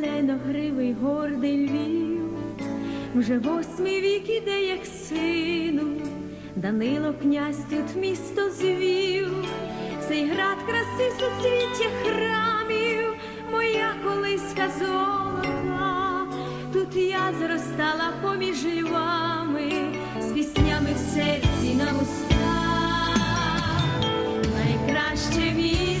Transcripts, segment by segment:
зеленогривий гордий львів, вже восьмий вік іде, як сину, Данило князь тут місто звів, цей град краси суцвіття храмів, моя колись золота, тут я зростала поміж львами, з піснями в серці на уста, найкраще місце.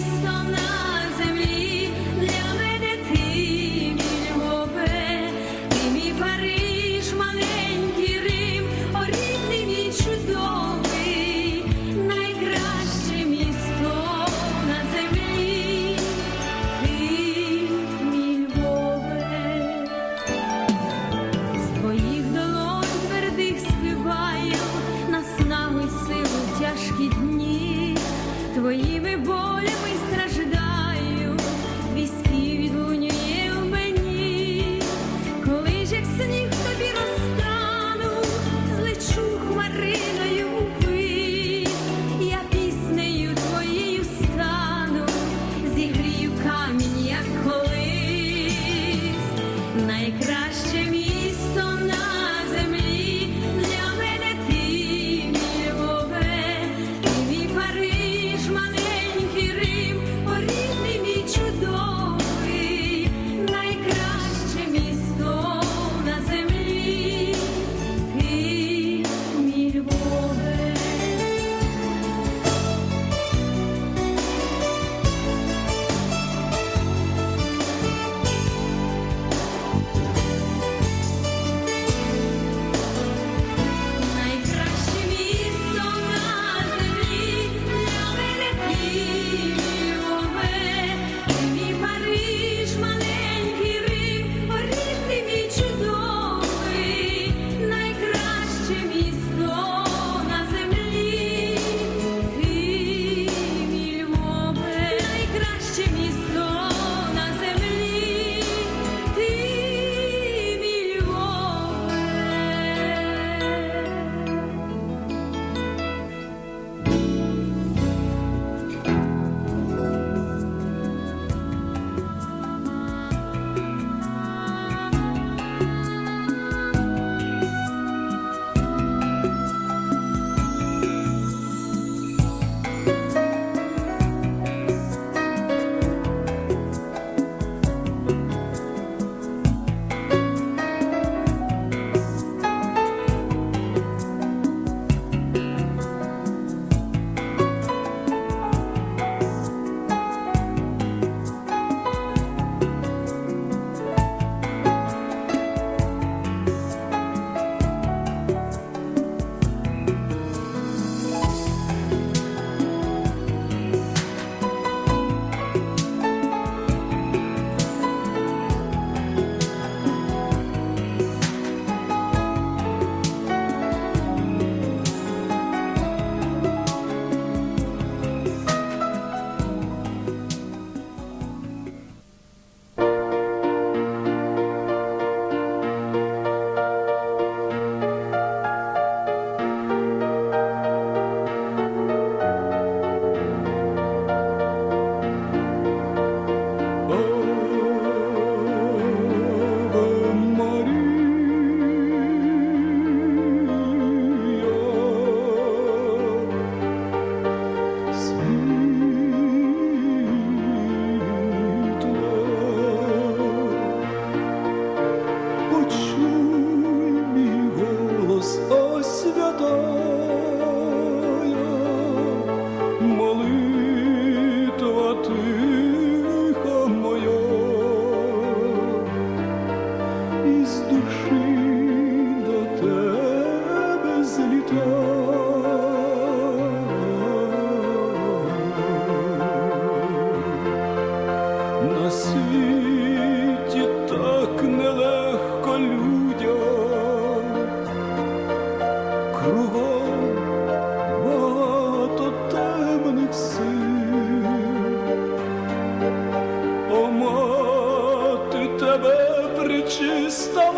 estão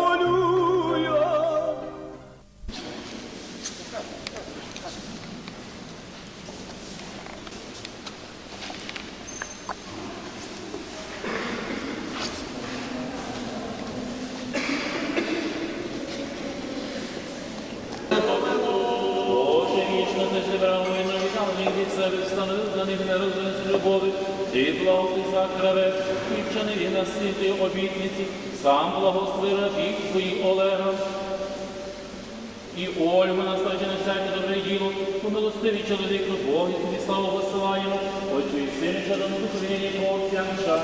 і Сину, і Святому Духу, нині і повсякчас,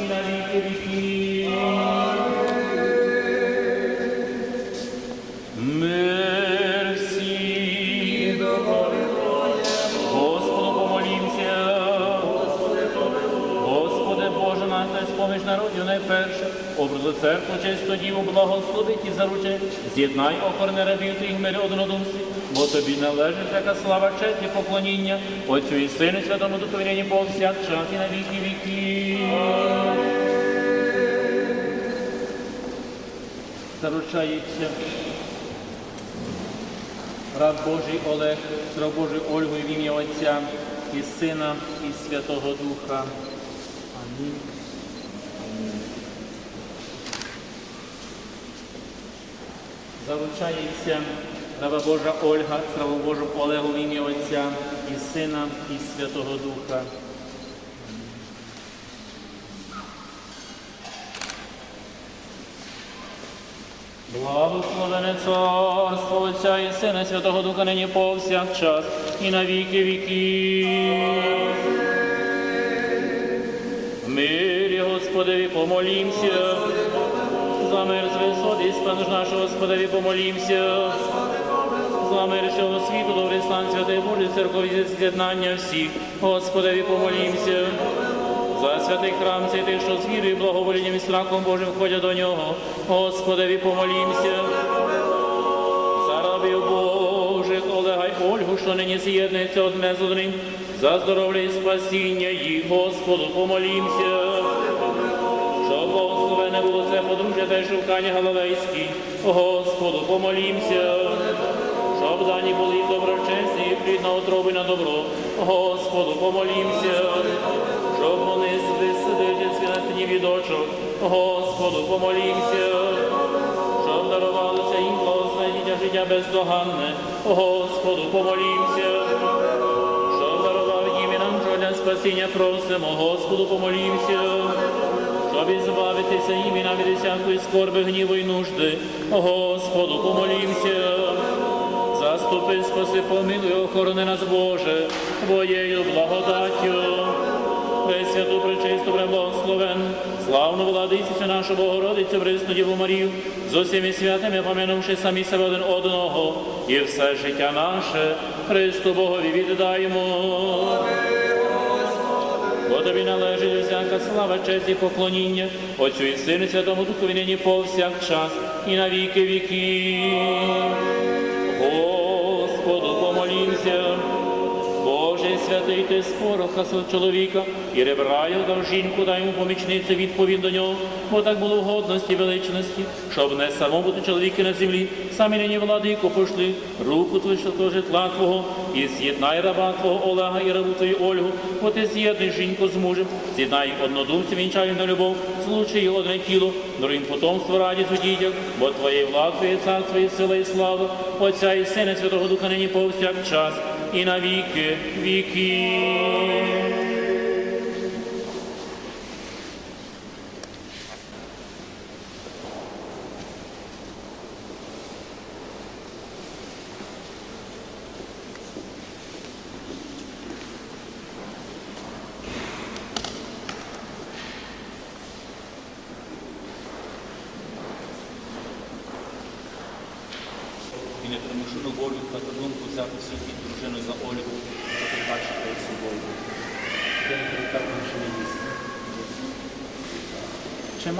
і церкву чисту діву благословить і заручи, з'єднай охорони рабів твоїх мирі однодумстві, бо тобі належить така слава, честь і поклоніння, Отцю і Сину, Святому Духу, нині повсякчас і на віки віків. Заручається раб Божий Олег, раб Божий Ольгою в ім'я Отця і Сина, і Святого Духа. Заручається раба Божа Ольга, з рабом Божим Олегу в ім'я Отця і Сина, і Святого Духа. Благословене царство Отця і Сина, Святого Духа, нині повсякчас, і на віки віків. В мирі Господеві помолімся, і спану нашого Господеві помолімся, мир всього світу, добрий стан святий Божий, церкові з'єднання всіх, Господеві помолімся. За святий храм цей тих, що з вірою, благоволінням і страхом Божим ходять до нього. Господеві помолімся. За рабів Божих, Олега й Ольгу, що нині з'єднується одне з одним. За здоров'я і спасіння їх, Господу, помолімся. Це подружжя та й шукання Галилейські. Господу, помолімся. Щоб дані були доброчесні, і плідна отроби на добро. Господу, помолімся. Щоб вони висидити святині від очок. Господу, помолімся. Щоб дарувалося їм благословення життя бездоганне. Господу, помолімся. Щоб дарував їм і нам жодня спасіння просимо. Господу, помолімся. Щоб ізбавитися їм і всякої скорби, гніву і нужди. Господу, помолімся. Заступи, спаси, помилуй, охорони нас, Боже, Твоєю благодаттю. Пресвяту, пречисту, преблагословен, славну владицю нашу Богородицю, Пресну Діву Марію, з усіми святими, помянувши самі себе один одного, і все життя наше Христу Богові віддаємо. Тобі належить всяка слава, честь і поклоніння, Отцю і Сину, Святому Духові нині повсякчас і на віки віків. Святий ти спороха свого чоловіка, і ребра його дав жінку, дай йому помічницю відповідь до нього, бо так було в годності величності, щоб не само бути чоловіки на землі, самі нині владику пошли, руку твою що житла Твого, і з'єднай раба Твого Олега і рабу Твою Ольгу, бо ти з'єднуй жінку з мужем, з'єднай однодумців, вінчай на любов, злучи їх одне тіло, даруй потомство радість у дітях, бо Твоє владство і царство і сила і слава, Отця і Сина, Святого Духа нині повсякчас і на віки віки. і непримушену волю та думку взяти собі дружину за Ольгу та побачити перед собою. Я не перестав більше не їсти.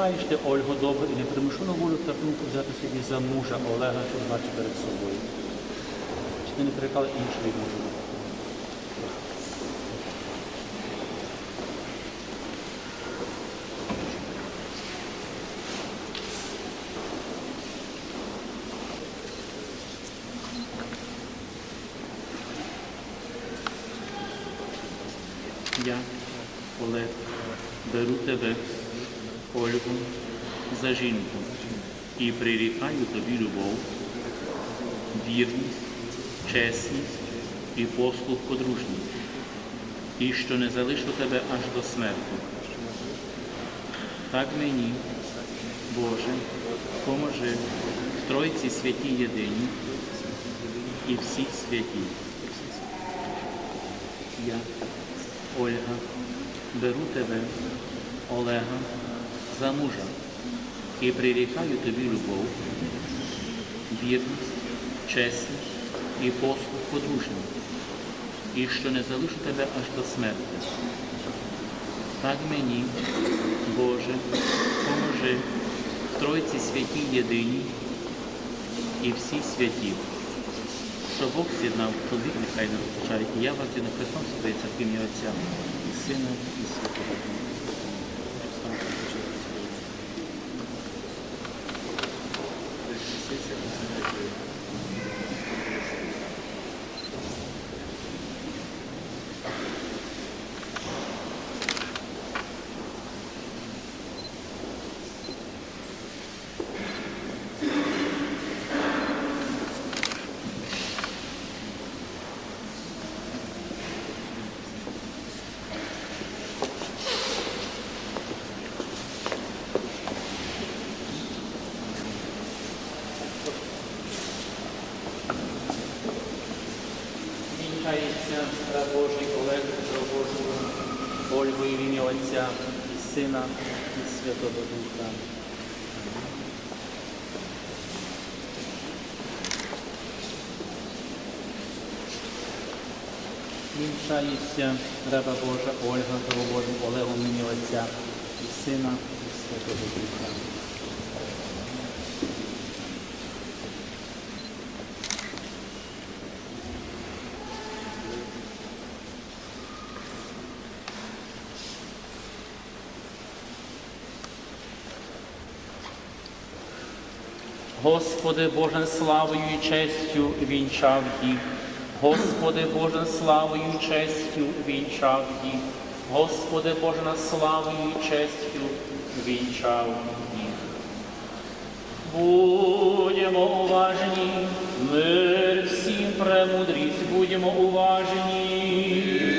Маєш ти, Ольго, добру і непримушену волю та думку взяти собі за мужа Олега, що значить перед собою? Чи ти не перекала іншої мужу? Я, Олег, беру тебе, Ольгу, за жінку і прирікаю тобі любов, вірність, чесність і послуг подружній. і що не залишу тебе аж до смерті. Так мені, Боже, поможи в Тройці святій єдині і всі святі. Я, Ольга, беру тебе, Олега, за мужа і прирікаю тобі любов, вірність, чесність і послуг подружній, і що не залишу тебе аж до смерті. Так мені, Боже, поможи в Тройці святій єдині і всі святі. Що Бог з'єднав, чоловік нехай не розлучає. І я вас зі Христом своється в ім'я Отця і Сина, і Святого Духа. Вінчається раб Божий Олег Петро Божого, Ольгу і в ім'я Отця і Сина і Святого Духа. Вінчається раба Божа Ольга Божим Олегом мені Отця і Сина і Святого Духа. Господи Боже, славою і честю вінчав їх. Господи Боже, славою і честю вінчав їх. Господи Боже, славою і честю вінчав їх. Будемо уважні, мир всім премудрість, будемо уважні.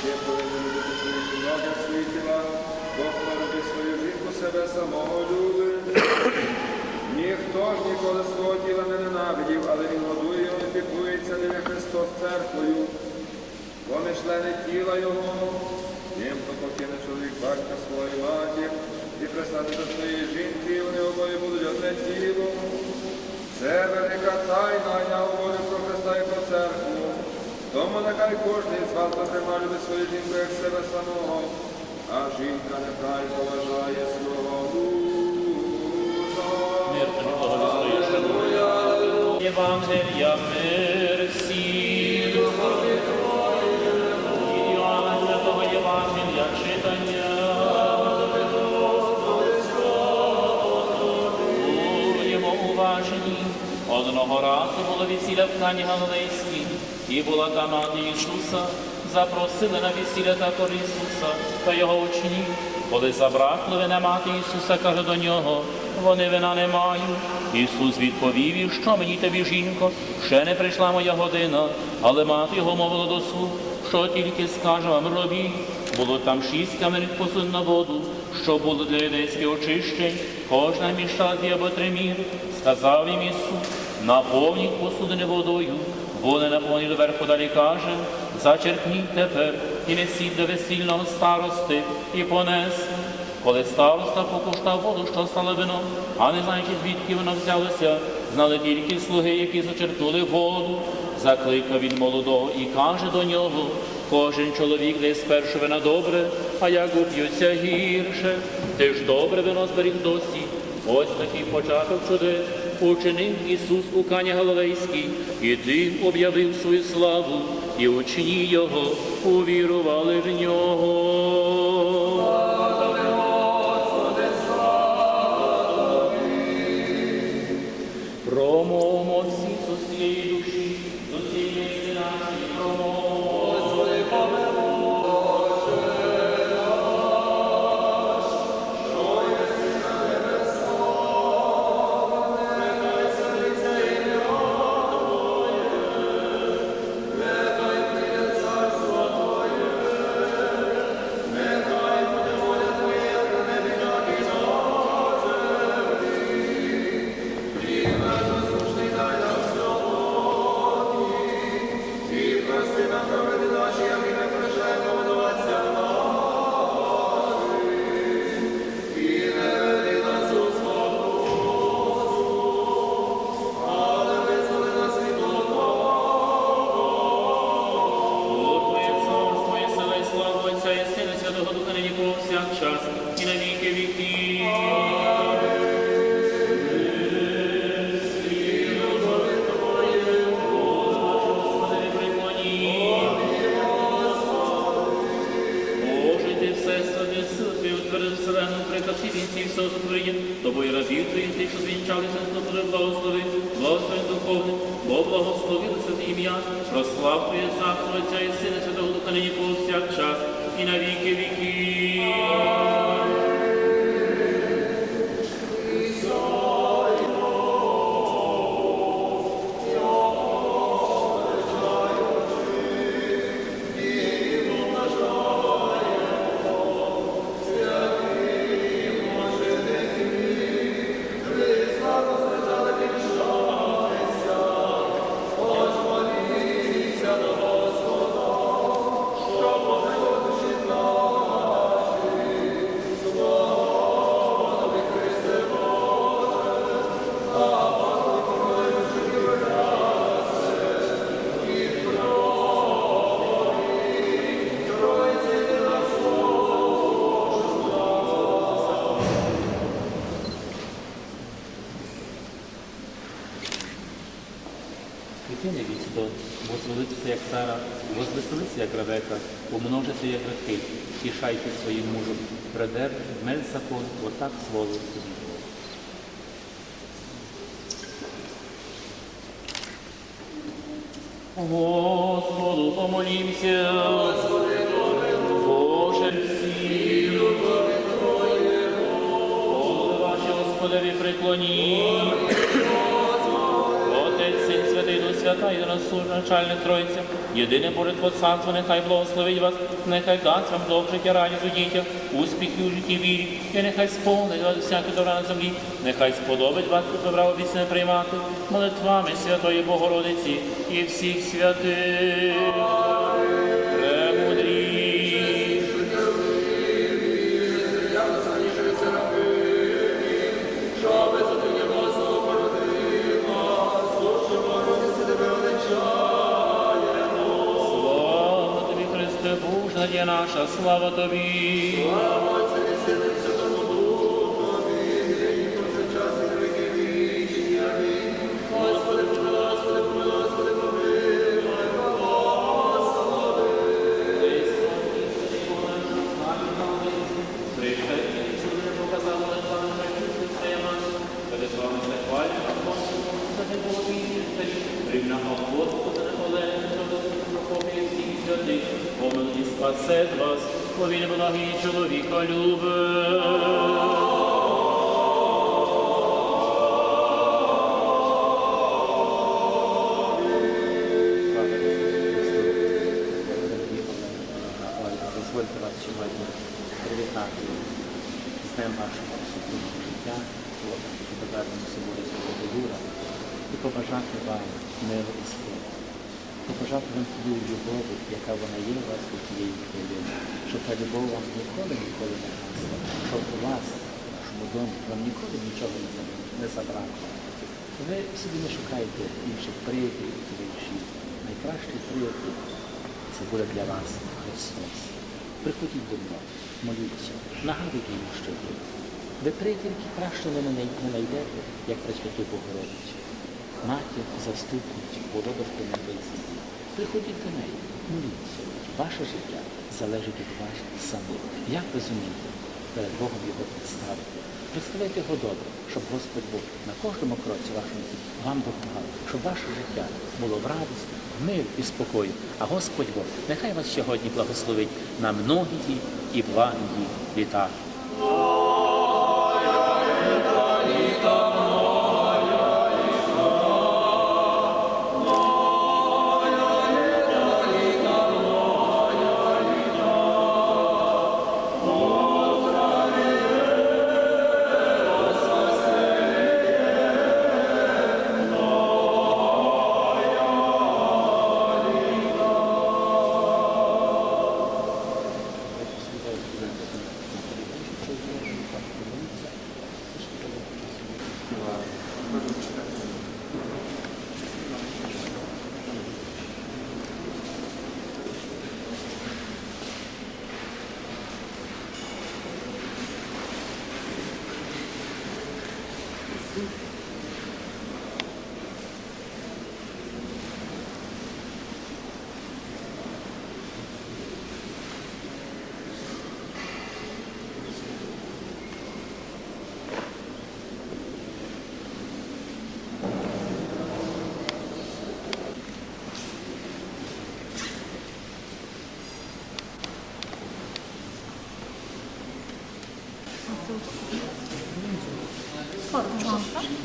Чоловіки повинні любити свої жінок, свої тіла, бо хто свою жінку, себе самого любить. Ніхто ж ніколи свого тіла не ненавидів, але він годує його і піклується ним, Христос церквою. Вони члени тіла його, тим, хто покине чоловік батька своєї матір і пристане до своєї жінки, вони обоє будуть одне тіло. Це велика тайна, я говорю про Христа і про церкву. Тому нехай кожен з вас зокрема любить свою жінку як себе самого, а жінка нехай поважає свого мужа. Мир. Євангелія мир всім. Іоанна Святого Євангелія читання. Будемо уважні. Одного разу було весілля в Кані Галилейській, і була там мати Ісуса, запросили на весілля також Ісуса та його учнів. Коли забракло вина мати Ісуса, каже до нього, вони вина не мають. Ісус відповів, їй, що мені тобі, жінко, ще не прийшла моя година, але мати його мовила до слуг, що тільки скаже вам робіть. Було там шість кам'яних посуд на воду, що було для юдейських очищень, кожна між дві або три міри. Сказав їм Ісус, наповніть посудини водою, бо не наповніть доверху далі каже, зачерпніть тепер і несіть до весільного старости і понесли. Коли староста покуштав воду, що стало вином, а не знаючи, звідки воно взялося, знали тільки слуги, які зачерпнули воду. Закликав він молодого і каже до нього, кожен чоловік дає спершу вина добре, а як уп'ються гірше, ти ж добре вино зберіг досі. Ось такий початок чудес учинив Ісус у Кані Галилейській, і ти об'явив свою славу, і учні Його увірували в нього. Утвердив вселену, приклад всі вінці всього сотворення, тобою рабів твоїх тих, що звінчалися з тобою, благослови, благослови духовних, бо благословилося ти ім'я, прослав Твоє царство Отця і Сина Святого Духа нині повсякчас і на віки віки. Возвеличиться, як Сара, возвеселися, як Ревека, умножиться, як Рахиль, тішайте своїм мужем, предер, мель закон, отак своло собі. Господу помолімся. Боже всі. Голови ваші, Господеві, преклоніть. Отець, і Свята, начальник Тройця, єдине Божество Царство, нехай благословить вас, нехай дасть вам довг життя радість у дітях, успіхи у житті вірі, і нехай сповнить вас всяке добра на землі, нехай сподобить вас добра обіцяне приймати, молитвами Святої Богородиці і всіх святих. Наша, слава тобі. Побажати вам тієї любові, яка вона є у вас у тієї хвилини, щоб та любов вам ніколи, ніколи не гасла, щоб у вас, в вашому домі, вам ніколи нічого не забра- забракло. Ви собі не шукайте інших приятелів і товаришів. Найкращий приятель це буде для вас Христос. Приходіть до нього, моліться, нагадуйте йому, що ви. Ви приятельки краще не знайдете, як Пресвяту Богородицю. Матір, заступницю, володарку небесні. Приходіть до неї, моліться. Ваше життя залежить від вас самих. Як ви зумієте перед Богом його представити? Представляйте його добре, щоб Господь Бог на кожному кроці вашому вам допомагав, щоб ваше життя було в радості, в мир і спокою. А Господь Бог, нехай вас сьогодні благословить на многії і благі літа. stupid. 어.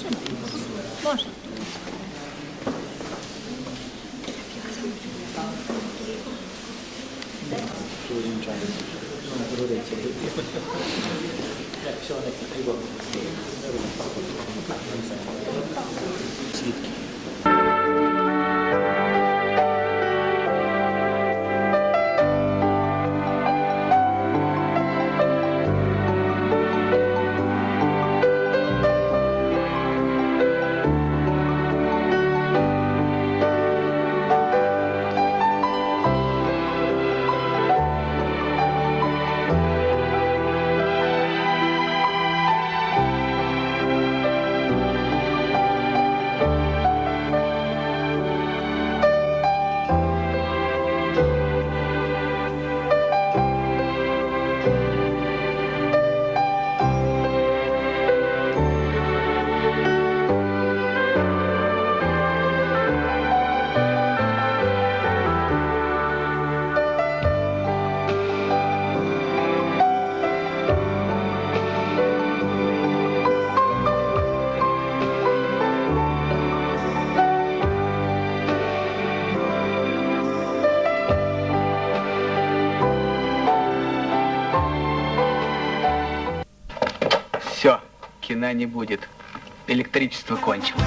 Не будет. Электричество кончилось.